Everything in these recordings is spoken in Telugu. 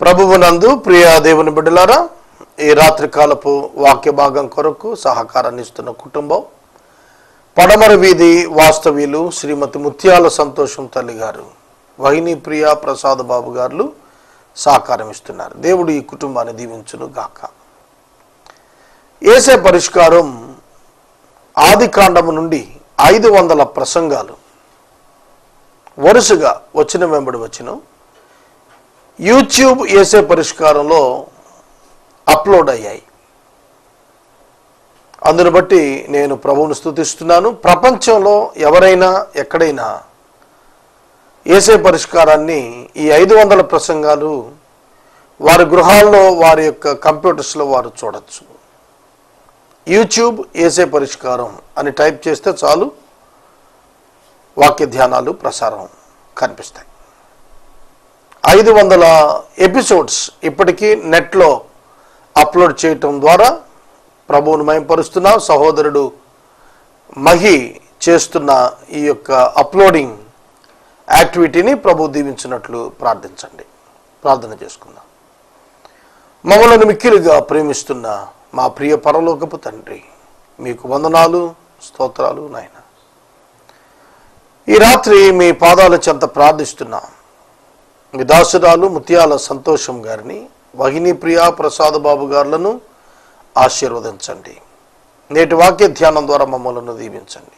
ప్రభువునందు ప్రియా దేవుని బిడ్డలారా ఈ రాత్రికాలపు వాక్య భాగం కొరకు సహకారాన్ని ఇస్తున్న కుటుంబం పడమర వీధి వాస్తవ్యులు శ్రీమతి ముత్యాల సంతోషం తల్లి గారు వహిని ప్రియ ప్రసాద్ బాబు గారు సహకారం ఇస్తున్నారు దేవుడు ఈ కుటుంబాన్ని దీవించును గాక ఏసే పరిష్కారం ఆది కాండము నుండి ఐదు వందల ప్రసంగాలు. వరుసగా వచ్చిన వెంబడి వచ్చిన. యూట్యూబ్ ఏసే పరిష్కారంలో అప్లోడ్ అయ్యాయి. అందును బట్టి నేను ప్రభువును స్తుతిస్తున్నాను. ప్రపంచంలో ఎవరైనా ఎక్కడైనా ఏసే పరిష్కారాన్ని ఈ ఐదు వందల ప్రసంగాలు వారి గృహాల్లో వారి యొక్క కంప్యూటర్స్లో వారు చూడవచ్చు యూట్యూబ్ ఏసే పరిష్కారం అని టైప్ చేస్తే చాలు. వాక్య ధ్యానాలు ప్రసారం కనిపిస్తాయి. ఐదు వందల ఎపిసోడ్స్ ఇప్పటికీ నెట్లో అప్లోడ్ చేయటం ద్వారా ప్రభువును మయంపరుస్తున్న సహోదరుడు మహి చేస్తున్న ఈ యొక్క అప్లోడింగ్ యాక్టివిటీని ప్రభు దీవించినట్లు ప్రార్థించండి. ప్రార్థన చేసుకుందాం. మమ్మల్ని మిక్కిలుగా ప్రేమిస్తున్న మా ప్రియ పరలోకపు తండ్రి మీకు వందనాలు స్తోత్రాలు నాయన. ఈ రాత్రి మీ పాదాల చెంత ప్రార్థిస్తున్నాం. దాసురాలు ముత్యాల సంతోషం గారిని వహిని ప్రియా ప్రసాద్ బాబు గారులను ఆశీర్వదించండి. నేటి వాక్య ధ్యానం ద్వారా మమ్మల్ని దీవించండి.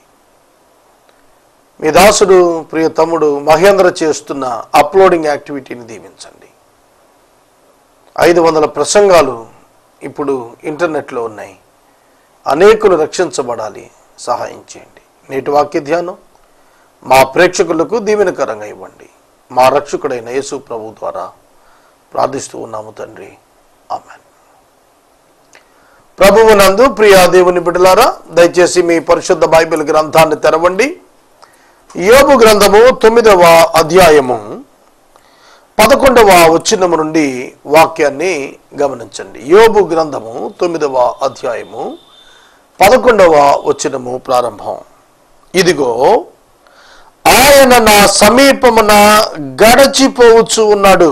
మీ దాసుడు ప్రియ తమ్ముడు మహేంద్ర చేస్తున్న అప్లోడింగ్ యాక్టివిటీని దీవించండి. ఐదు వందల ప్రసంగాలు ఇప్పుడు ఇంటర్నెట్లో ఉన్నాయి. అనేకులు రక్షించబడాలి. సహాయం చేయండి. నేటి వాక్య ధ్యానం మా ప్రేక్షకులకు దీవెనకరంగా ఇవ్వండి. మా రక్షకుడైన యేసు ప్రభు ద్వారా ప్రార్థిస్తూ ఉన్నాము తండ్రి. ఆమె ప్రభువు నందు ప్రియా దేవుని బిడ్డలారా దయచేసి మీ పరిశుద్ధ బైబిల్ గ్రంథాన్ని తెరవండి. యోబు గ్రంథము తొమ్మిదవ అధ్యాయము పదకొండవ వచ్చినము నుండి వాక్యాన్ని గమనించండి. యోబు గ్రంథము తొమ్మిదవ అధ్యాయము పదకొండవ వచ్చినము ప్రారంభం. ఇదిగో ఆయన నా సమీపమున గడచిపోవచ్చు ఉన్నాడు.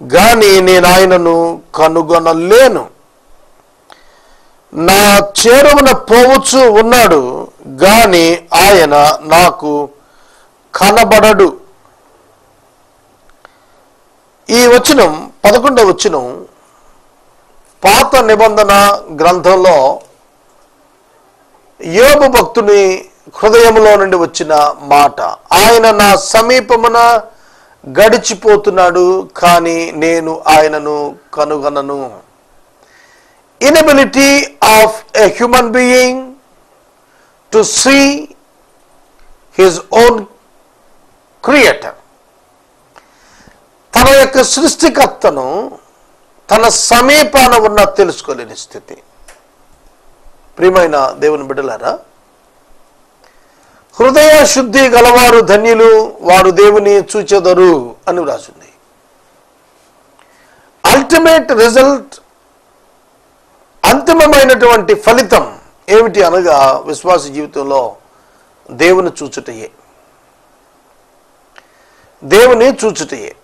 కానీ నేను ఆయనను కనుగొనలేను. నా చేరువన పోవచ్చు ఉన్నాడు కానీ ఆయన నాకు కనబడడు. ఈ వచనం పదకొండవ వచనం పాత నిబంధన గ్రంథంలో యోగ భక్తుని హృదయంలో నుండి వచ్చిన మాట. ఆయన నా సమీపమున గడిచిపోతున్నాడు కానీ నేను ఆయనను కనుగొనను. Inability of a human being to see his own creator తన యొక్క సృష్టికర్తను తన సమీపాన ఉన్న తెలుసుకోలేని స్థితి. ప్రియమైన దేవుని బిడ్డలారా హృదయ శుద్ధి గలవారు ధన్యులు వారు దేవుని చూచెదరు అని వ్రాసింది. అల్టిమేట్ రిజల్ట్ అంతిమమైనటువంటి ఫలితం ఏమిటి అనగా విశ్వాస జీవితంలో దేవుని చూచుటయే. దేవుని చూచుటయే.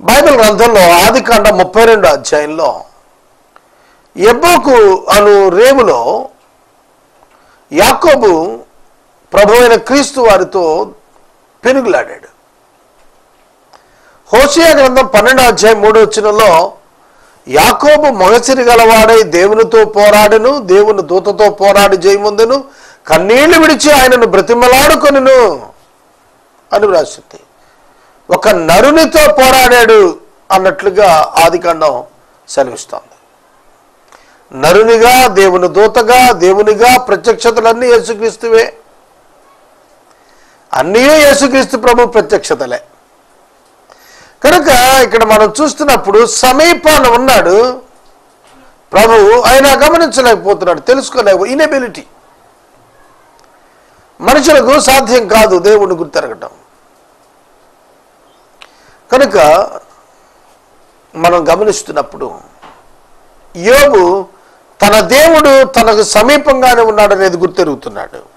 బైబిల్ గ్రంథంలో ఆదికాండ ముప్పై రెండు అధ్యాయంలో ఎబ్బోకు అను రేవులో యాకోబు ప్రభు అయిన క్రీస్తు వారితో పెనుగులాడాడు. హోషియా గ్రంథం పన్నెండో అధ్యాయం మూడు వచ్చినలో యాకోబు మొగసిరి గలవాడై దేవునితో పోరాడును దేవుని దూతతో పోరాడి జయముందును కన్నీళ్ళు విడిచి ఆయనను బ్రతిమలాడుకొనును అని వ్రాసింది. ఒక నరునితో పోరాడాడు అన్నట్లుగా ఆదికాండం సెలవిస్తోంది. నరునిగా దేవుని దూతగా దేవునిగా ప్రత్యక్షతలన్నీ యేసుక్రీస్తువే. అన్నీ యేసుక్రీస్తు ప్రభు ప్రత్యక్షతలే. కనుక ఇక్కడ మనం చూస్తున్నప్పుడు సమీపాన ఉన్నాడు ప్రభు. ఆయన గమనించలేకపోతున్నాడు తెలుసుకోలేక ఇనబిలిటీ మనుషులకు సాధ్యం కాదు దేవుని గుర్తెరగటం కనుక మనం గమనిస్తున్నప్పుడు యోగు తన దేవుడు తనకు సమీపంగానే ఉన్నాడనేది గుర్తెరుగుతున్నాడు.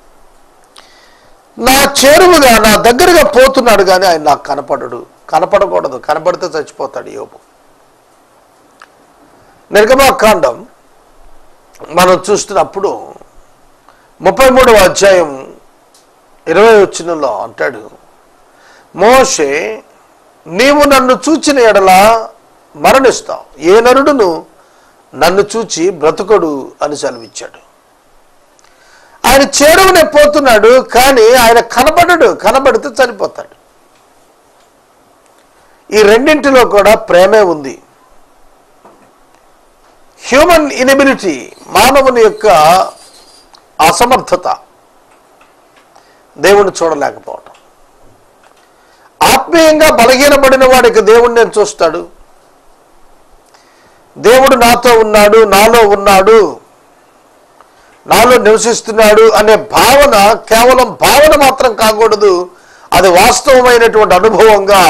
నా చేరువుగా నా దగ్గరగా పోతున్నాడు కానీ ఆయన నాకు కనపడడు. కనపడకూడదు. కనపడితే చచ్చిపోతాడు యోబు. నిర్గమాకాండం మనం చూస్తున్నప్పుడు ముప్పై మూడవ అధ్యాయం ఇరవై వచ్చినలో అంటాడు మోషే నీవు నన్ను చూచిన ఎడల మరణిస్తావు. ఏ నరుడును నన్ను చూచి బ్రతుకడు అని సెలవిచ్చాడు ఆయన చేరువనే పోతున్నాడు కానీ ఆయన కనబడడు కనబడితే చనిపోతాడు. ఈ రెండింటిలో కూడా ప్రేమే ఉంది. హ్యూమన్ ఇనిబిలిటీ మానవుని యొక్క అసమర్థత దేవుణ్ణి చూడలేకపోవటం. ఆత్మీయంగా బలహీనపడిన వాడికి దేవుణ్ణి నేను చూస్తాడు? దేవుడు నాతో ఉన్నాడు నాలో ఉన్నాడు నాలో నివసిస్తున్నాడు అనే భావన కేవలం భావన మాత్రం కాకూడదు. అది వాస్తవమైనటువంటి అనుభవంగా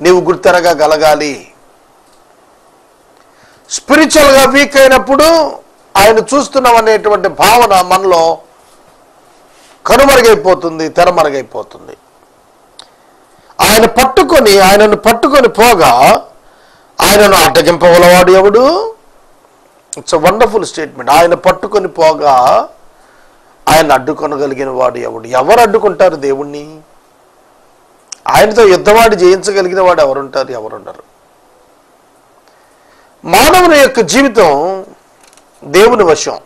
నీవు గుర్తెరగగలగాలి స్పిరిచువల్గా వీక్ అయినప్పుడు ఆయన చూస్తున్నాం అనేటువంటి భావన మనలో కనుమరుగైపోతుంది తెరమరుగైపోతుంది. ఆయన పట్టుకొని ఆయనను పట్టుకొని పోగా ఆయనను అడ్డగింపగలవాడు ఎవడు? ఇట్స్ అ వండర్ఫుల్ స్టేట్మెంట్ ఆయన పట్టుకొని పోగా ఆయన అడ్డుకొనగలిగిన వాడు ఎవడు? ఎవరు అడ్డుకుంటారు దేవుణ్ణి? ఆయనతో యుద్ధవాడి జయించగలిగిన వాడు ఎవరుంటారు? ఎవరుండరు. మానవుని యొక్క జీవితం దేవుని వశం.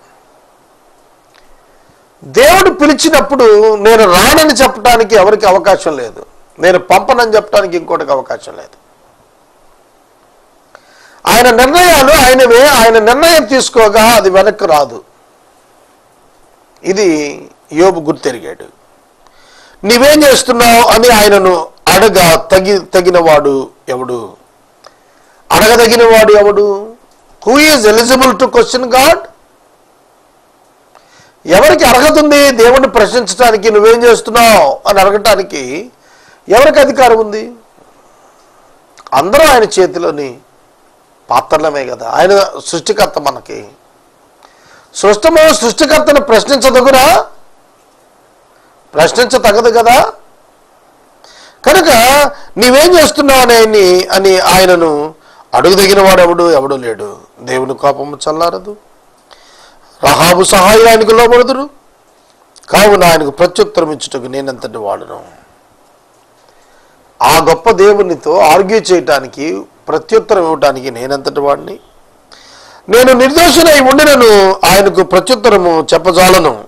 దేవుడు పిలిచినప్పుడు నేను రానని చెప్పడానికి ఎవరికి అవకాశం లేదు. నేను పంపనని చెప్పడానికి ఇంకోటికి అవకాశం లేదు. ఆయన నిర్ణయాలు ఆయనవే. ఆయన నిర్ణయం తీసుకోగా అది వెనక్కి రాదు. ఇది యోబు గుర్తెరిగాడు. నీవేం చేస్తున్నావు? అని ఆయనను అడగ తగి తగినవాడు ఎవడు? అడగదగినవాడు ఎవడు? Who is eligible to question God ఎవరికి అర్హత ఉంది దేవుణ్ణి ప్రశ్నించడానికి నువ్వేం చేస్తున్నావు? అని అడగటానికి ఎవరికి అధికారం ఉంది? అందరూ ఆయన చేతిలోని పాత్రలమే కదా. ఆయన సృష్టికర్త మనకి. సృష్టమైన సృష్టికర్తను ప్రశ్నించదగురా ప్రశ్నించతగదు కదా? కనుక నీవేం చేస్తున్నావు అని ఆయన్ని అని ఆయనను అడుగుదగిన వాడు ఎవడు ఎవడు లేడు. దేవుని కోపము చల్లారదు. రహాబు సహాయానికి లోబడుదురు. కావున ఆయనకు ప్రత్యుత్తరం ఇచ్చుటకు నేనంతటి వాడను? ఆ గొప్ప దేవునితో ఆర్గ్యూ చేయటానికి ప్రత్యుత్తరం ఇవ్వటానికి నేనంతటి వాడిని? నేను నిర్దోషినై ఉండినను ఆయనకు ప్రత్యుత్తరము చెప్పజాలను.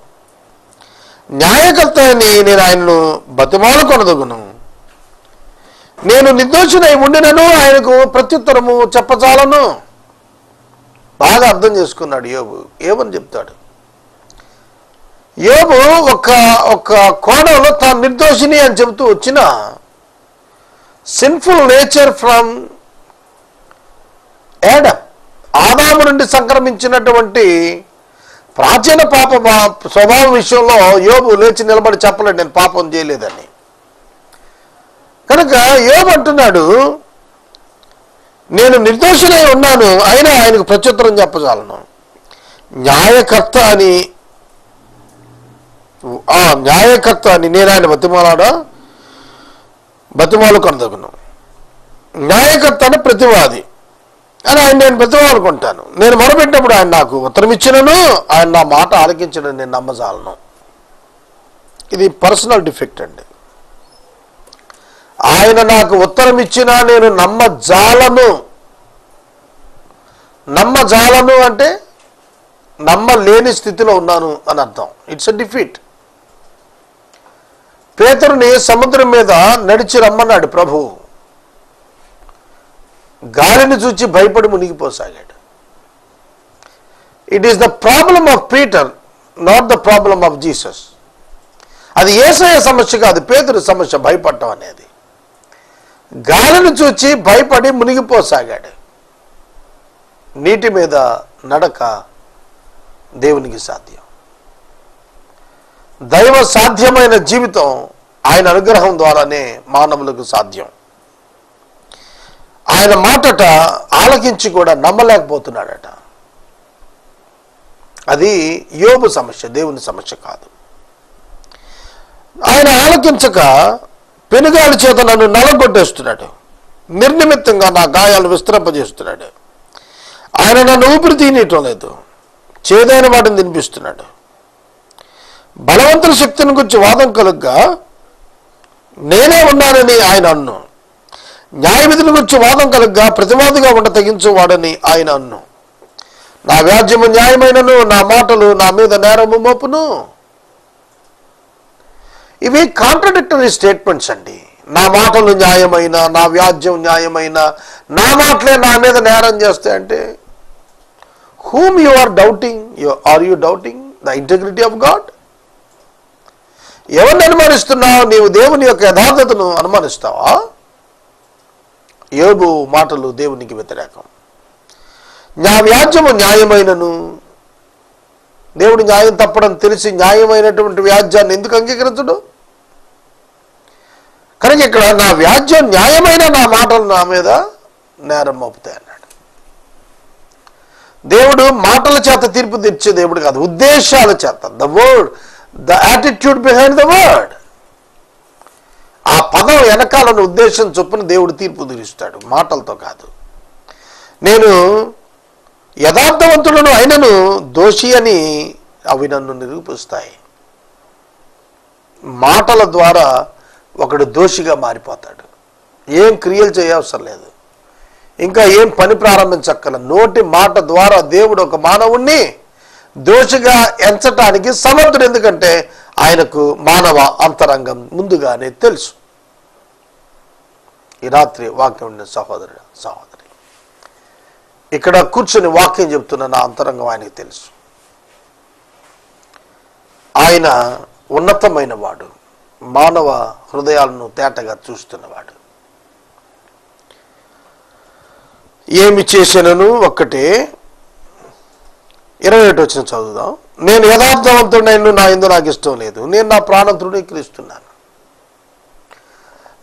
న్యాయకర్త అని నేను ఆయనను బతిమాలు కొనదగును నేను నిర్దోషినై ఉండినను ఆయనకు ప్రత్యుత్తరము చెప్పజాలను. బాగా అర్థం చేసుకున్నాడు యోబు. ఏమని చెప్తాడు? యోబు ఒక ఒక కోణంలో తాను నిర్దోషిని అని చెబుతూ వచ్చిన సిన్ఫుల్ నేచర్ ఫ్రమ్ యాడమ్ ఆదాము నుండి సంక్రమించినటువంటి ప్రాచీన పాప స్వభావం విషయంలో యోబు లేచి నిలబడి చెప్పలేడు నేను పాపం చేయలేదని. కనుక యోబు అంటున్నాడు నేను నిర్దోషులై ఉన్నాను అయినా ఆయనకు ప్రత్యుత్తరం చెప్పజాలను. న్యాయకర్త అని ఆ న్యాయకర్త అని నేను ఆయన బతిమాలాడా? బతిమాలు కొనదగును న్యాయకర్త అని ప్రతివాది. అని ఆయన నేను బతిమాలుకుంటాను నేను మొరపెట్టినప్పుడు ఆయన నాకు ఉత్తరం ఇచ్చినను ఆయన నా మాట ఆలకించడం నేను నమ్మజాలను. ఇది పర్సనల్ డిఫెక్ట్ అండి. ఆయన నాకు ఉత్తరం ఇచ్చినా నేను నమ్మజాలను. నమ్మజాలను అంటే నమ్మలేని స్థితిలో ఉన్నాను అని అర్థం. ఇట్స్ ఎ డిఫీట్ పేతరుని సముద్రం మీద నడిచి రమ్మన్నాడు ప్రభువు గాలిని చూచి భయపడి మునిగిపోసాగాడు. It is the problem of Peter not the problem of Jesus అది ఏసయ సమస్య కాదు పేతురు సమస్య భయపడటం అనేది. గాలిని చూచి భయపడి మునిగిపోసాగాడు. నీటి మీద నడక దేవునికి సాధ్యం. దైవ సాధ్యమైన జీవితం ఆయన అనుగ్రహం ద్వారానే మానవులకు సాధ్యం. ఆయన మాటట ఆలకించి కూడా నమ్మలేకపోతున్నాడట. అది యోబు సమస్య దేవుని సమస్య కాదు. ఆయన ఆలకించక పెనుగాడి చేత నన్ను నలగొట్టేస్తున్నాడు. నిర్నిమిత్తంగా నా గాయాలు విస్తరింపజేస్తున్నాడు. ఆయన నన్ను ఊపిరి తీయటం లేదు. చేదైన వాటిని తినిపిస్తున్నాడు. బలవంతుల శక్తిని గురించి వాదం కలుగ్గా నేనే ఉన్నానని ఆయన అన్ను. న్యాయవిధిని గురించి వాదం కలగ్గా ప్రతివాదిగా ఉండ తగించువాడని ఆయన అన్ను. నా వ్యాజ్యము న్యాయమైనను నా మాటలు నా మీద నేరము మోపును. ఇవి కాంట్రడిక్టరీ స్టేట్మెంట్స్ అండి. నా మాటలు న్యాయమైన నా వ్యాజ్యం న్యాయమైన నా మాటలే నా మీద నేరం చేస్తే అంటే whom you are doubting you are you doubting the integrity of God ఎవరిని అనుమానిస్తున్నావు? నీవు దేవుని యొక్క యథార్థతను అనుమానిస్తావా? యోబు మాటలు దేవునికి వ్యతిరేకం. నా వ్యాజ్యము న్యాయమైనను. దేవుడు న్యాయం తప్పడం తెలిసి న్యాయమైనటువంటి వ్యాజ్యాన్ని ఎందుకు అంగీకరించడు? కనుక ఇక్కడ నా వ్యాజ్యం న్యాయమైన నా మాటలు నా మీద నేరం మోపుతాయి అన్నాడు. దేవుడు మాటల చేత తీర్పు తెచ్చే దేవుడు కాదు ఉద్దేశాల చేత. The word the attitude behind the word ఆ పదం వెనకాలని ఉద్దేశం చొప్పున దేవుడు తీర్పు తీరుస్తాడు మాటలతో కాదు. నేను యథార్థవంతులను అయినను దోషి అని అవి నన్ను నిరూపిస్తాయి. మాటల ద్వారా ఒకడు దోషిగా మారిపోతాడు. ఏం క్రియలు చేయవసరం లేదు. ఇంకా ఏం పని ప్రారంభించక్కల నోటి మాట ద్వారా దేవుడు ఒక మానవుణ్ణి దోషిగా ఎంచటానికి సమర్థుడు. ఎందుకంటే ఆయనకు మానవ అంతరంగం ముందుగానే తెలుసు. ఈ రాత్రి వాక్యం ఉండిన సహోదరుడు సహోదరి ఇక్కడ కూర్చొని వాక్యం చెప్తున్న నా అంతరంగం ఆయనకు తెలుసు. ఆయన ఉన్నతమైన వాడు మానవ హృదయాలను తేటగా చూస్తున్నవాడు ఏమి చేసినను? ఒక్కటే ఇరవై ఒకటి వచ్చిన చదువుదాం. నేను యథార్థవంతుడైన నా ఎందు నాకు ఇష్టం లేదు. నేను నా ప్రాణం తృణీకరిస్తున్నాను.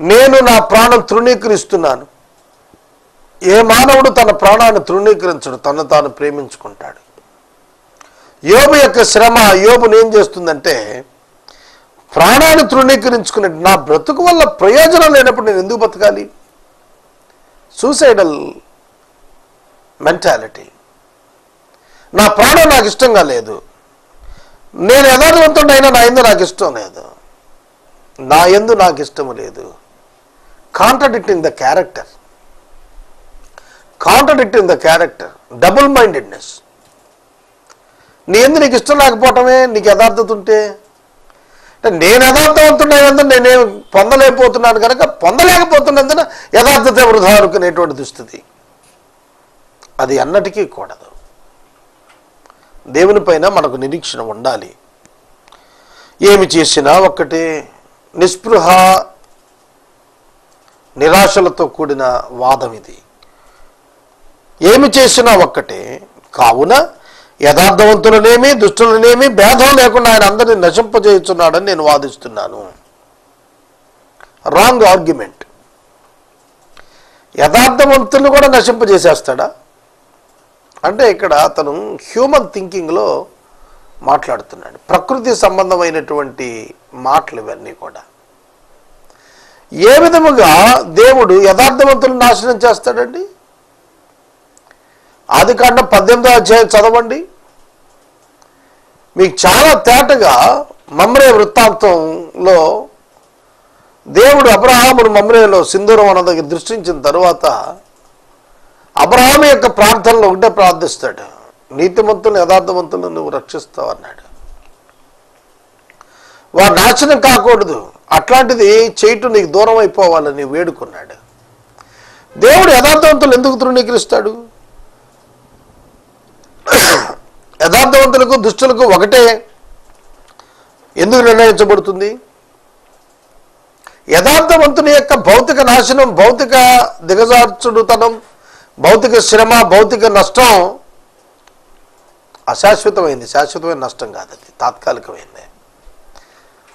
నేను నా ప్రాణం తృణీకరిస్తున్నాను. ఏ మానవుడు తన ప్రాణాన్ని తృణీకరించడు తను తాను ప్రేమించుకుంటాడు. యోబు యొక్క శ్రమ యోబుని ఏం చేస్తుందంటే ప్రాణాన్ని తృణీకరించుకునే నా బ్రతుకు వల్ల ప్రయోజనం లేనప్పుడు నేను ఎందుకు బతకాలి? Suicidal mentality. నా ప్రాణం నాకు ఇష్టంగా లేదు. నేను యథార్థవంతుడైనా నా ఎందు నాకు ఇష్టం లేదు. నా ఎందు నాకు ఇష్టము లేదు. Contradicting the character contradicting the character double mindedness నీ ఎందు నీకు ఇష్టం లేకపోవటమే నీకు యథార్థత ఉంటే. నేను యథార్థవంతుడైనందున నేనేం పొందలేకపోతున్నాను కనుక పొందలేకపోతున్నందున యథార్థత వృధా అనుకునేటువంటి దుస్థితి. అది అన్నటికీ కూడదు. దేవునిపైన మనకు నిరీక్షణ ఉండాలి. ఏమి చేసినా ఒక్కటే నిస్పృహ నిరాశలతో కూడిన వాదం ఇది. ఏమి చేసినా ఒక్కటే కావున యథార్థవంతులనేమి దుష్టులనేమి భేదం లేకుండా ఆయన అందరిని నశింపజేస్తున్నాడని నేను వాదిస్తున్నాను. రాంగ్ ఆర్గ్యుమెంట్ యథార్థవంతులను కూడా నశింపజేసేస్తాడా? అంటే ఇక్కడ అతను హ్యూమన్ థింకింగ్లో మాట్లాడుతున్నాడు. ప్రకృతి సంబంధమైనటువంటి మాటలు ఇవన్నీ కూడా. ఏ విధముగా దేవుడు యథార్థవంతులు నాశనం చేస్తాడండి? ఆది కాండం పద్దెనిమిదో అధ్యాయం చదవండి. మీకు చాలా తేటగా మమ్రే వృత్తాంతంలో దేవుడు అబ్రహామును మమ్రేలో సింధూరం అన్న దగ్గర దృష్టించిన తర్వాత అబ్రహాం యొక్క ప్రార్థనలో ఒకటే ప్రార్థిస్తాడు. నీతిమంతులు యథార్థవంతులను నువ్వు రక్షిస్తావు అన్నాడు. వారు నాశనం కాకూడదు. అట్లాంటిది చేయటం నీకు దూరం అయిపోవాలని వేడుకున్నాడు. దేవుడు యథార్థవంతులు ఎందుకు తృణీకరిస్తాడు? యథార్థవంతులకు దుష్టులకు ఒకటే ఎందుకు నిర్ణయించబడుతుంది? యథార్థవంతుని యొక్క భౌతిక నాశనం భౌతిక దిగజార్చుడుతనం భౌతిక శ్రమ భౌతిక నష్టం అశాశ్వతమైంది. శాశ్వతమైన నష్టం కాదు అది. తాత్కాలికమైంది.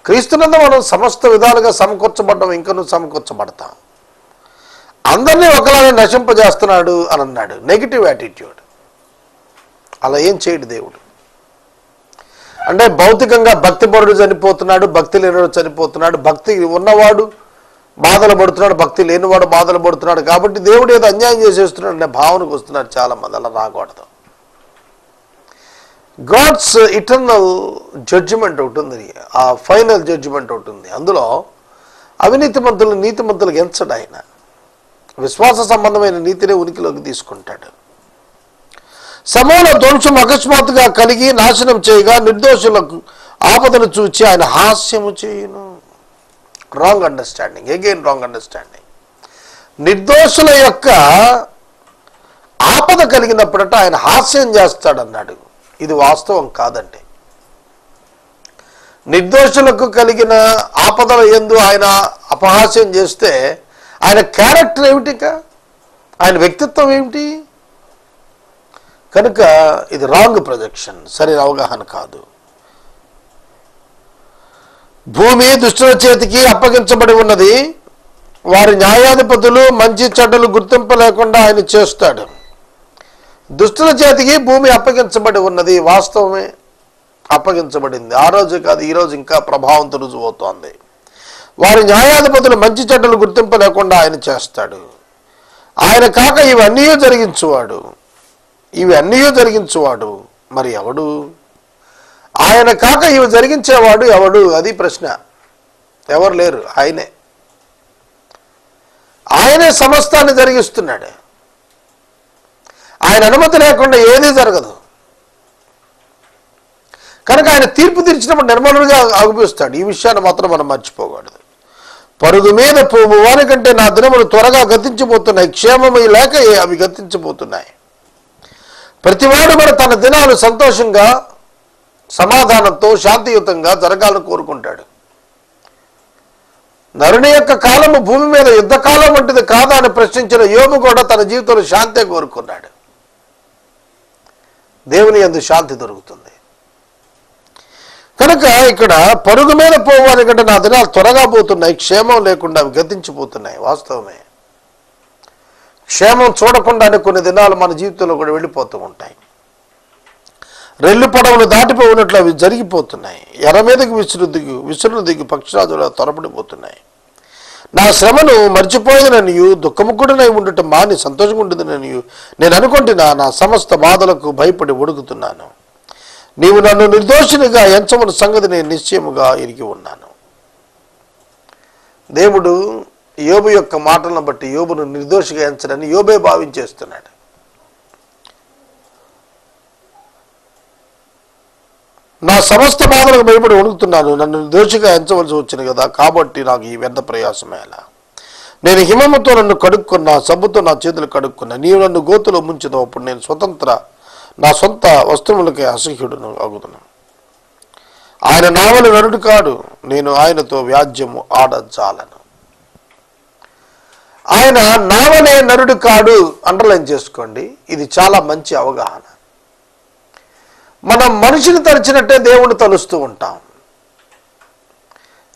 క్రీస్తునందు మనం సమస్త విధాలుగా సమకూర్చబడ్డం ఇంకనూ సమకూర్చబడతాం. అందరినీ ఒకలానే నశింపజేస్తున్నాడు అని అన్నాడు. నెగిటివ్ యాటిట్యూడ్ అలా ఏం చేయడు దేవుడు? అంటే భౌతికంగా భక్తిపరుడు చనిపోతున్నాడు భక్తి లేనివాడు చనిపోతున్నాడు భక్తి ఉన్నవాడు బాధలు పడుతున్నాడు భక్తి లేనివాడు బాధలు పడుతున్నాడు కాబట్టి దేవుడు ఏదో అన్యాయం చేసేస్తున్నాడు అనే భావనకు వస్తున్నాడు చాలామంది. అలా రాకూడదు. గాడ్స్ ఇటర్నల్ జడ్జిమెంట్ ఒకటి ఉంది. ఆ ఫైనల్ జడ్జిమెంట్ ఒకటి ఉంది. అందులో అవినీతిమంతులు నీతిమంతులకు ఎంచడు ఆయన. విశ్వాస సంబంధమైన నీతిని ఉనికిలోకి తీసుకుంటాడు. సమూల ధ్వంసం అకస్మాత్తుగా కలిగి నాశనం చేయగా నిర్దోషులకు ఆపదను చూచి ఆయన హాస్యము చేయును. Wrong understanding again wrong understanding నిర్దోషుల యొక్క ఆపద కలిగినప్పుడట ఆయన హాస్యం చేస్తాడన్నాడు. ఇది వాస్తవం కాదండి. నిర్దోషులకు కలిగిన ఆపదల ఎందు ఆయన అపహాస్యం చేస్తే ఆయన క్యారెక్టర్ ఏమిటిక? ఆయన వ్యక్తిత్వం ఏమిటి? కనుక ఇది రాంగ్ ప్రొజెక్షన్ సరైన అవగాహన కాదు. భూమి దుష్టుల చేతికి అప్పగించబడి ఉన్నది. వారి న్యాయాధిపతులు మంచి చెడ్డలు గుర్తింపు లేకుండా ఆయన చేస్తాడు. దుష్టుల చేతికి భూమి అప్పగించబడి ఉన్నది. వాస్తవమే అప్పగించబడింది. ఆ రోజు కాదు ఈరోజు ఇంకా ప్రభావంతో రుజువవుతోంది వారి న్యాయాధిపతులు మంచి చెడ్డలు గుర్తింపు లేకుండా ఆయన చేస్తాడు. ఆయన కాక ఇవన్నీ జరిగించువాడు. ఇవన్నీ జరిగించువాడు. మరి ఎవడు? ఆయన కాక ఇవి జరిగించేవాడు ఎవడు? అది ప్రశ్న. ఎవరు లేరు? ఆయనే. ఆయనే సమస్తాన్ని జరిగిస్తున్నాడు. ఆయన అనుమతి లేకుండా ఏదీ జరగదు. కనుక ఆయన తీర్పు తీర్చినప్పుడు నిర్మలుడిగా ఆగుపిస్తాడు. ఈ విషయాన్ని మాత్రం మనం మర్చిపోకూడదు. పరుగు మీద పోవు వానికంటే నా దినములు త్వరగా గతించిపోతున్నాయి. క్షేమము లేక అవి గతించిపోతున్నాయి. ప్రతివాడు కూడా తన దినాలు సంతోషంగా సమాధానంతో శాంతియుతంగా జరగాలని కోరుకుంటాడు. నరుని యొక్క కాలము భూమి మీద యుద్ధకాలం వంటిది కాదా అని ప్రశ్నించిన యోగు కూడా తన జీవితంలో శాంతే కోరుకున్నాడు. దేవుని ఎందు శాంతి దొరుకుతుంది. కనుక ఇక్కడ పరుగు మీద పోవాలి కంటే నా దినాలు త్వరగా పోతున్నాయి క్షేమం లేకుండా గతించిపోతున్నాయి వాస్తవమే. క్షేమం చూడకుండానే కొన్ని దినాలు మన జీవితంలో కూడా వెళ్ళిపోతూ ఉంటాయి. రెల్లు పడవలు దాటిపోయినట్లు అవి జరిగిపోతున్నాయి. ఎర్ర మీదకి విసురు దిగు విసురును దిగి పక్షిరాజులా త్వరపడిపోతున్నాయి నా శ్రమను మర్చిపోయిననియు దుఃఖముకుడినై ఉండటం మాని సంతోషంగా ఉంటుందననియు నేను అనుకుంటున్నా నా సమస్త బాధలకు భయపడి ఒడుగుతున్నాను. నీవు నన్ను నిర్దోషినిగా ఎంచమని సంగతి నేను నిశ్చయముగా ఇరిగి ఉన్నాను. దేవుడు యోబు యొక్క మాటలను బట్టి యోబును నిర్దోషిగా ఎంచడని యోబే భావించేస్తున్నాడు. నా సమస్త బాధలకు భయపడి వణుకుతున్నాను. నన్ను దోషిగా ఎంచవలసి వచ్చింది కదా. కాబట్టి నాకు ఈ వ్యర్థ ప్రయాసమేలా నేను హిమముతో నన్ను కడుక్కున్నా సబ్బుతో నా చేతులు కడుక్కున్నా నీవు నన్ను గోతులో ముంచుతావు అప్పుడు నేను స్వతంత్ర నా సొంత వస్తువులకి అసహ్యుడును అగుతున్నాను ఆయన నావలి నరుడు కాడు. నేను ఆయనతో వ్యాజ్యము ఆడజాలను. ఆయన నావలే నరుడు కాడు. అండర్లైన్ చేసుకోండి. ఇది చాలా మంచి అవగాహన. మనం మనిషిని తలిచినట్టే దేవుణ్ణి తలుస్తూ ఉంటాం.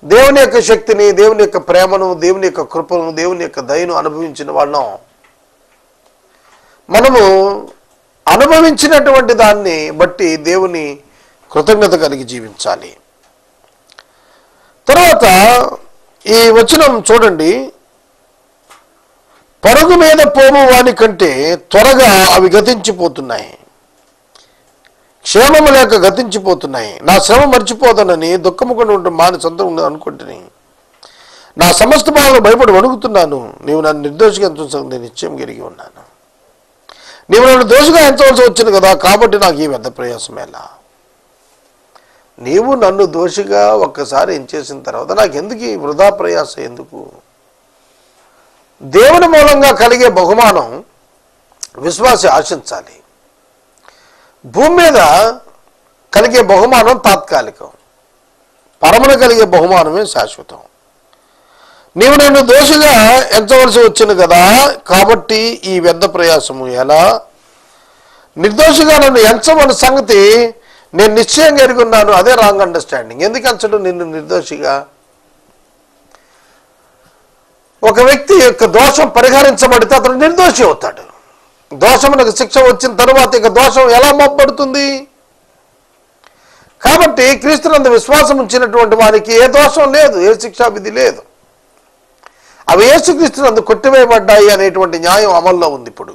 దేవుని యొక్క శక్తిని దేవుని యొక్క ప్రేమను దేవుని యొక్క కృపను దేవుని యొక్క దయను అనుభవించిన వాళ్ళం. మనము అనుభవించినటువంటి దాన్ని బట్టి దేవుని కృతజ్ఞత కలిగి జీవించాలి. తర్వాత ఈ వచనం చూడండి. పరుగు మీద పోము వాని కంటే త్వరగా అవి గతించిపోతున్నాయి. క్షేమము లేక గతించిపోతున్నాయి. నా శ్రమ మర్చిపోతానని దుఃఖము కూడా ఉంటే మాని సొంతం అనుకుంటుని. నా సమస్త బాధలు భయపడి వణుకుతున్నాను. నీవు నన్ను నిర్దోషిగా ఎంచవలసిన నేను నిశ్చయం గెలిగి ఉన్నాను. నీవు నన్ను దోషగా ఎంచవలసి వచ్చింది కదా కాబట్టి నాకు ఈ పెద్ద ప్రయాసమేలా నీవు నన్ను దోషిగా ఒక్కసారి ఎంచేసిన తర్వాత నాకు ఎందుకు ఈ వృధా ప్రయాస ఎందుకు? దేవుని మూలంగా కలిగే బహుమానం విశ్వాసి ఆశించాలి. భూమి మీద కలిగే బహుమానం తాత్కాలికం. పరమున కలిగే బహుమానమే శాశ్వతం. నీవు నేను దోషిగా ఎంచవలసి వచ్చింది కదా కాబట్టి ఈ వ్యర్థ ప్రయాసము ఎలా? నిర్దోషిగా నన్ను ఎంచమన్న సంగతి నేను నిశ్చయంగా ఎరుగున్నాను అదే రాంగ్ అండర్స్టాండింగ్ ఎందుకు ఎంచడం నిన్ను నిర్దోషిగా? ఒక వ్యక్తి యొక్క దోషం పరిహరించబడితే అతను నిర్దోషి అవుతాడు. దోషమునకు శిక్ష వచ్చిన తరువాత ఇక దోషం ఎలా మోపబడుతుంది కాబట్టి క్రీస్తునందు విశ్వాసం ఉంచినటువంటి వారికి ఏ దోషం లేదు ఏ శిక్షావిధి లేదు. అవి యేసుక్రీస్తునందు కొట్టివేయబడ్డాయి అనేటువంటి న్యాయం అమల్లో ఉంది ఇప్పుడు.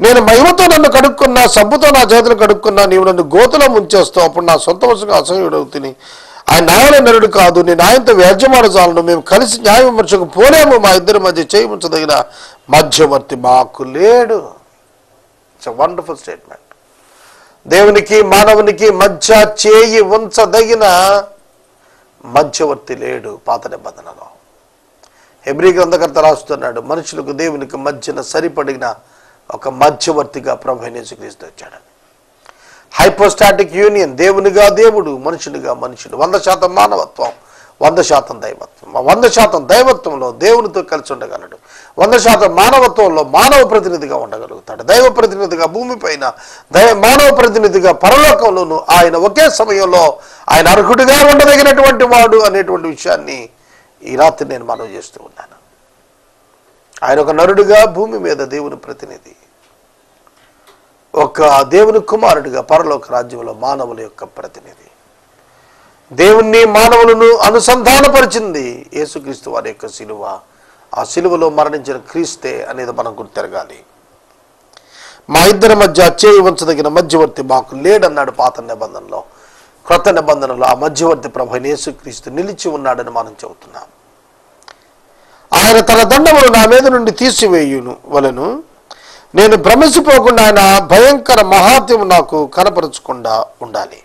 నేను మహిమతో నన్ను కడుక్కున్నా సబ్బుతో నా చేతులు కడుక్కున్నా నీవు నన్ను గోతులో ముంచేస్తావు అప్పుడు నా సొంత వశంగా అసహ్యుడవుతుంది ఆయన న్యాయాల నరుడు కాదు నేను ఆయనతో వ్యాజ్యమాడ చాలను మేము కలిసి న్యాయ విమర్శకు పోలేము మా ఇద్దరి మధ్య చేయి ఉంచదగిన మధ్యవర్తి మాకు లేడు. ఇట్స్ వండర్ఫుల్ స్టేట్మెంట్ దేవునికి మానవునికి మధ్య చేయి ఉంచదగిన మధ్యవర్తి లేడు పాత నిబంధనలో. హెబ్రి గ్రంథకర్త రాస్తున్నాడు మనుషులకు దేవునికి మధ్యన సరిపడిన ఒక మధ్యవర్తిగా ప్రభు యేసుక్రీస్తు వచ్చాడని. హైపోస్టాటిక్ యూనియన్ దేవునిగా దేవుడు మనుషునిగా మనుషుడు. వంద శాతం మానవత్వం వంద శాతం దైవత్వం. వంద శాతం దైవత్వంలో దేవునితో కలిసి ఉండగలడు. వంద శాతం మానవత్వంలో మానవ ప్రతినిధిగా ఉండగలుగుతాడు. దైవ ప్రతినిధిగా భూమిపైన దైవ మానవ ప్రతినిధిగా పరలోకంలోనూ ఆయన ఒకే సమయంలో ఆయన అర్హుడిగా ఉండదగినటువంటి వాడు అనేటువంటి విషయాన్ని ఈ రాత్రి నేను మనవి చేస్తూ ఉన్నాను. ఆయన ఒక నరుడిగా భూమి మీద దేవుని ప్రతినిధి. ఒక దేవుని కుమారుడిగా పరలోక రాజ్యంలో మానవుల యొక్క ప్రతినిధి. దేవుణ్ణి మానవులను అనుసంధానపరిచింది యేసుక్రీస్తు వారి యొక్క శిలువ ఆ శిలువలో మరణించిన క్రీస్తే అనేది మనం గుర్తెరగాలి. మా ఇద్దరి మధ్య చేయి ఉంచదగిన మధ్యవర్తి మాకు లేడన్నాడు పాత నిబంధనలో. క్రొత్త నిబంధనలో ఆ మధ్యవర్తి ప్రభు యేసుక్రీస్తు నిలిచి ఉన్నాడని మనం చెబుతున్నాం. ఆయన తన దండమును నా మీద నుండి తీసివేయును వలను నేను భ్రమించిపోకుండా ఆయన భయంకర మహాత్యము నాకు కనపరచకుండా ఉండాలి.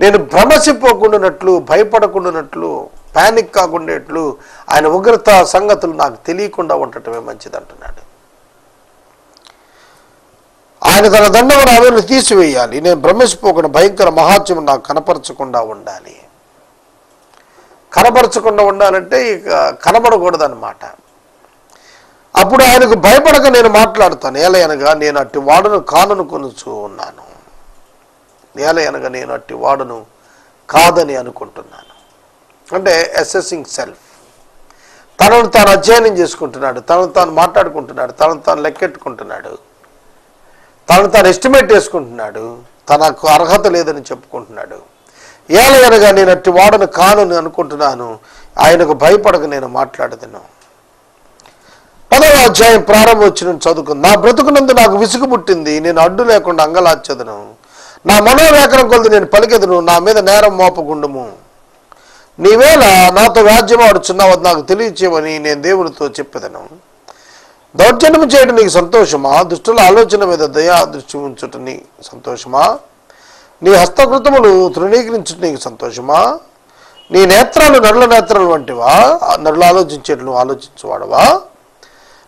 నేను భ్రమసిపోకుండానట్లు భయపడకుండానట్లు ప్యానిక్ కాకుండాట్లు ఆయన ఉగ్రత సంగతులు నాకు తెలియకుండా ఉండటమే మంచిది అంటున్నాడు ఆయన తన దండము నా మీద తీసివేయాలి. నేను భ్రమిసిపోకుండా భయంకర మహాత్యము నాకు కనపరచకుండా ఉండాలి. కనపరచకుండా ఉండాలంటే ఇక కనబడకూడదు అనమాట అప్పుడు ఆయనకు భయపడక నేను మాట్లాడతాను. ఏలయనగా నేను అట్టి వాడను కానును ఉన్నాను. ఏలయనగా నేను అట్టి వాడను కాదని అనుకుంటున్నాను. అంటే అసెసింగ్ సెల్ఫ్ తనను తాను అధ్యయనం చేసుకుంటున్నాడు. తనను తాను మాట్లాడుకుంటున్నాడు. తనను తాను లెక్కెట్టుకుంటున్నాడు. తనను తాను ఎస్టిమేట్ చేసుకుంటున్నాడు. తనకు అర్హత లేదని చెప్పుకుంటున్నాడు. ఏలయనగా నేను అట్టి వాడను కానని అనుకుంటున్నాను. ఆయనకు భయపడక నేను మాట్లాడదను. పదవ అధ్యాయం ప్రారంభం వచ్చిన చదువుకుంది. నా బ్రతుకునందు నాకు విసుగు పుట్టింది. నేను అడ్డు లేకుండా అంగలార్చదను. నా మనోవేకరం కొలది నేను పలికెదను. నా మీద నేరం మోపకుండము. నీవేళ నాతో వ్యాజ్యమాడుచున్నావు అది నాకు తెలియచేయమని నేను దేవునితో చెప్పేదను. దౌర్జన్యం చేయడం నీకు సంతోషమా? దుష్టుల ఆలోచన మీద దయా దృష్టి ఉంచుట నీ సంతోషమా? నీ హస్తకృతములు తృణీకరించుట నీకు సంతోషమా? నీ నేత్రాలు నరుల నేత్రాలు వంటివా? నరులు ఆలోచించేట్లు నువ్వు ఆలోచించువాడవా?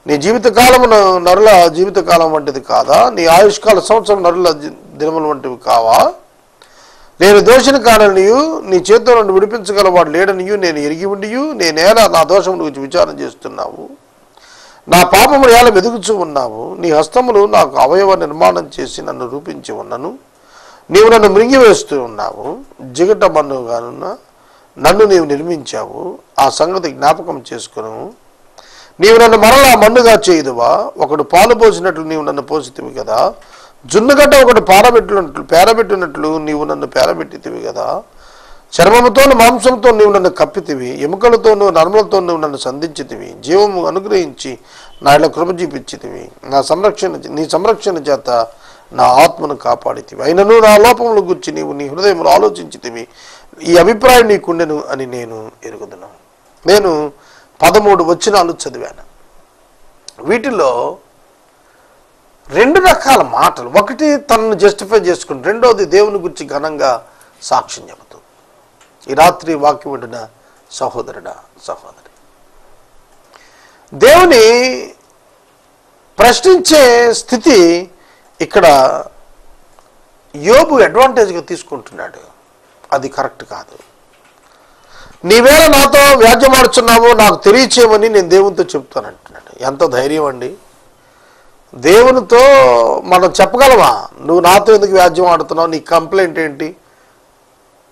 నీ జీవితకాలము నరుల జీవితకాలం వంటిది కాదా? నీ ఆయుష్కాల సంవత్సరం నరుల దినములు దినముల వంటివి కావా? నేను దోషిని కాననియు నీ చేతితో నుండి విడిపించగలవాడు లేడనియు నేను ఎరిగి ఉండియు నేనేలా నా దోషం గురించి విచారణ చేస్తున్నావు. నా పాపము ఎలా వెదుగుచూ ఉన్నావు? నీ హస్తములు నాకు అవయవ నిర్మాణం చేసి నన్ను రూపించి ఉన్నను. నీవు నన్ను మృంగివేస్తూ ఉన్నావు. జిగట మన్నుగానున్న నన్ను నీవు నిర్మించావు. ఆ సంగతి జ్ఞాపకం చేసుకును. నీవు నన్ను మరలా మన్నుగా చేయదువా? ఒకడు పాలు పోసినట్లు నీవు నన్ను పోసితివి కదా. జున్నుగడ్డ ఒకటి పారబెట్టినట్లు పేరబెట్టినట్లు నీవు నన్ను పేరబెట్టితివి కదా. చర్మముతోను మాంసంతో నీవు నన్ను కప్పితివి. ఎముకలతోనూ నర్మలతో నువ్వు నన్ను సంధించితివి. జీవము అనుగ్రహించి నా ఇలా కృప చూపించితివి నా సంరక్షణ నీ సంరక్షణ చేత నా ఆత్మను కాపాడితివి. అయినను నా లోపముల గురించి నీవు నీ హృదయంలో ఆలోచించితివి. ఈ అభిప్రాయం నీకుండెను అని నేను ఎరుగుదును. నేను పదమూడు వచనాలు చదివాను. వీటిలో రెండు రకాల మాటలు. ఒకటి తనను జస్టిఫై చేసుకుని రెండోది దేవుని గురించి ఘనంగా సాక్ష్యం చెబుతూ. ఈ రాత్రి వాక్యం వింటున్న సహోదరుడా సహోదరి. దేవుని ప్రశ్నించే స్థితి ఇక్కడ యోబు అడ్వాంటేజ్గా తీసుకుంటున్నాడు. అది కరెక్ట్ కాదు. నీవేళ నాతో వ్యాజ్యమాడుచున్నావో నాకు తెలియచేయమని నేను దేవునితో చెప్తాను అంటున్నాడు. ఎంత ధైర్యం అండి. దేవునితో మనం చెప్పగలమా? నువ్వు నాతో ఎందుకు వ్యాజ్యం ఆడుతున్నావు నీ కంప్లైంట్ ఏంటి?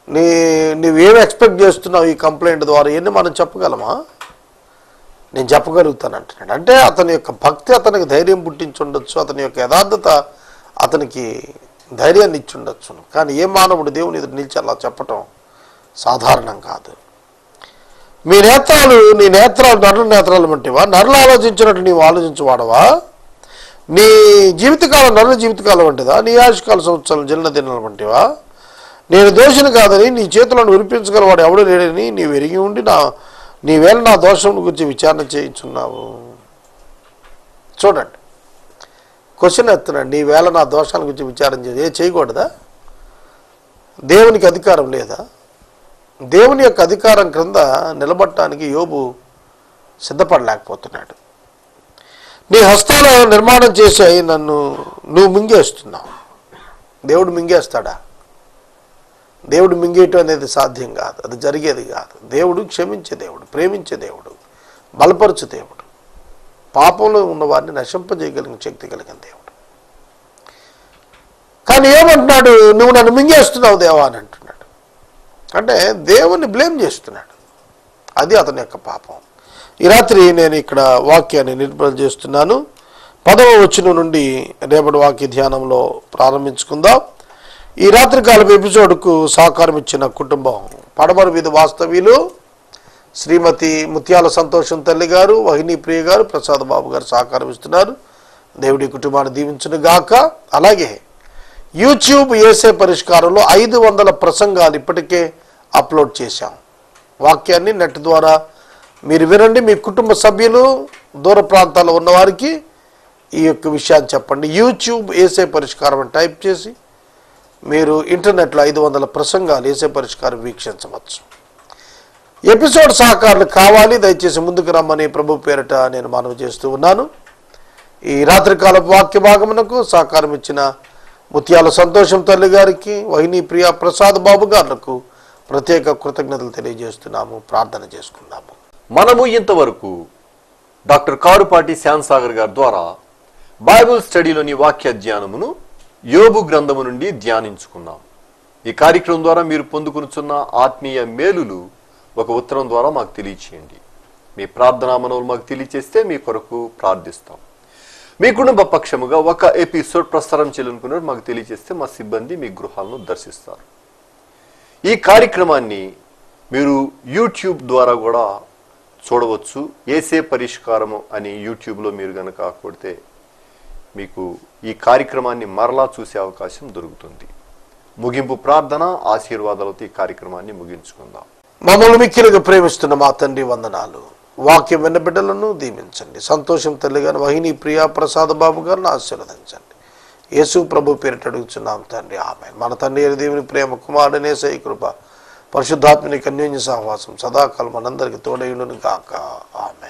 నీ నువ్వేం ఎక్స్పెక్ట్ చేస్తున్నావు ఈ కంప్లైంట్ ద్వారా? ఇవన్నీ మనం చెప్పగలమా? నేను చెప్పగలుగుతాను అంటున్నాడు. అంటే అతని యొక్క భక్తి అతనికి ధైర్యం పుట్టించుండొచ్చు అతని యొక్క యథార్థత అతనికి ధైర్యాన్ని ఇచ్చుండొచ్చును కానీ ఏ మానవుడు దేవుని ఎదురు నిలిచి అలా చెప్పటం సాధారణం కాదు. మీ నేత్రాలు నీ నేత్రాలు నరుల నేత్రాలు వంటివా? నరులు ఆలోచించినట్టు నీవు ఆలోచించువాడవా నీ జీవితకాలం నరుల జీవితకాలం వంటిదా? నీ ఆయుష్కాల సంవత్సరాలు జన్మ వంటివా? నేను దోషిని కాదని నీ చేతులను వినిపించగలవాడు ఎవడు లేడని నీవు ఎరిగి ఉండి నా నీవేళ నా దోషం గురించి విచారణ చేయించున్నావు. చూడండి. క్వశ్చన్ ఎత్తున్నాడు నీవేళ నా దోషాల గురించి విచారణ చేయ చేయకూడదా? దేవునికి అధికారం లేదా? దేవుని యొక్క అధికారం క్రింద నిలబడటానికి యోబు సిద్ధపడలేకపోతున్నాడు. నీ హస్తాల నిర్మాణం చేసి నన్ను నువ్వు మింగేస్తున్నావు. దేవుడు మింగేస్తాడా? దేవుడు మింగేయటం అనేది సాధ్యం కాదు. అది జరిగేది కాదు. దేవుడు క్షమించే దేవుడు ప్రేమించే దేవుడు బలపరచు దేవుడు పాపంలో ఉన్న వారిని నశింపజేయగలిగిన శక్తి కలిగిన దేవుడు. కానీ ఏమంటున్నాడు? నువ్వు నన్ను మింగేస్తున్నావు దేవా అని అంటున్నాడు. అంటే దేవుణ్ణి బ్లేమ్ చేస్తున్నాడు. అది అతని యొక్క పాపం. ఈ రాత్రి నేను ఇక్కడ వాక్యాన్ని నిర్మల చేస్తున్నాను. పదవ వచ్చిన నుండి రేపటి వాక్య ధ్యానంలో ప్రారంభించుకుందాం. ఈ రాత్రికాలపు ఎపిసోడ్కు సహకారం ఇచ్చిన కుటుంబం. పడమరు వీధి వాస్తవ్యులు శ్రీమతి ముత్యాల సంతోషం తల్లి గారు వహిని ప్రియ గారు ప్రసాద్ బాబు గారు సహకారం ఇస్తున్నారు. దేవుడి కుటుంబాన్ని దీవించును గాక. అలాగే యూట్యూబ్ ఏసే పరిష్కారంలో ఐదు వందల ప్రసంగాలు ఇప్పటికే అప్లోడ్ చేశాం. వాక్యాన్ని నెట్ ద్వారా మీరు వినండి. మీ కుటుంబ సభ్యులు దూర ప్రాంతాల్లో ఉన్నవారికి ఈ యొక్క విషయాన్ని చెప్పండి. యూట్యూబ్ ఏసే పరిష్కారం అని టైప్ చేసి మీరు ఇంటర్నెట్లో ఐదు వందల ప్రసంగాలు ఏసే పరిష్కారం వీక్షించవచ్చు. ఎపిసోడ్ సహకారులు కావాలి. దయచేసి ముందుకు రమ్మని ప్రభు పేరిట నేను మనవి చేస్తూ ఉన్నాను. ఈ రాత్రికాల వాక్య భాగమునకు సహకారం ఇచ్చిన ముత్యాల సంతోషం తల్లి గారికి వహిని ప్రియా ప్రసాద్ బాబు గారులకు ప్రత్యేక కృతజ్ఞతలు తెలియజేస్తున్నాము ప్రార్థన చేసుకున్నాము మనము ఇంతవరకు డాక్టర్ కారుపాటి శ్యామ్ సాగర్ గారి ద్వారా బైబిల్ స్టడీలోని వాక్య ధ్యానమును యోబు గ్రంథము నుండి ధ్యానించుకున్నాం. ఈ కార్యక్రమం ద్వారా మీరు పొందుకునుచున్న ఆత్మీయ మేలులు ఒక ఉత్తరం ద్వారా మాకు తెలియచేయండి. మీ ప్రార్థనా మనవులు మాకు తెలియచేస్తే మీ కొరకు ప్రార్థిస్తాం. మీ కుటుంబ పక్షముగా ఒక ఎపిసోడ్ ప్రసారం చేయాలనుకున్నారు మాకు తెలియజేస్తే మా సిబ్బంది మీ గృహాలను దర్శిస్తారు. ఈ కార్యక్రమాన్ని మీరు యూట్యూబ్ ద్వారా కూడా చూడవచ్చు. ఏసే పరిష్కారము అని యూట్యూబ్లో మీరు కనుక కొడితే మీకు ఈ కార్యక్రమాన్ని మరలా చూసే అవకాశం దొరుకుతుంది. ముగింపు ప్రార్థన ఆశీర్వాదాలతో ఈ కార్యక్రమాన్ని ముగించుకుందాం. మమ్మల్ని మిక్కిలుగా ప్రేమిస్తున్న మా తండ్రి వందనాలు. వాక్యం విన్న బిడ్డలను దీవించండి. సంతోషం తల్లిగాను వహిని ప్రియా ప్రసాద్ బాబు గారిని ఆశీర్వదించండి. యేసు ప్రభు పేరిట అడుగుతున్నాం తండ్రి. ఆమె మన తండ్రి దేవుని ప్రేమ కుమారుడనే సై కృప పరిశుద్ధాత్మని కన్యోన్య సహవాసం సదాకాలం మనందరికి తోడయులను కాక ఆమె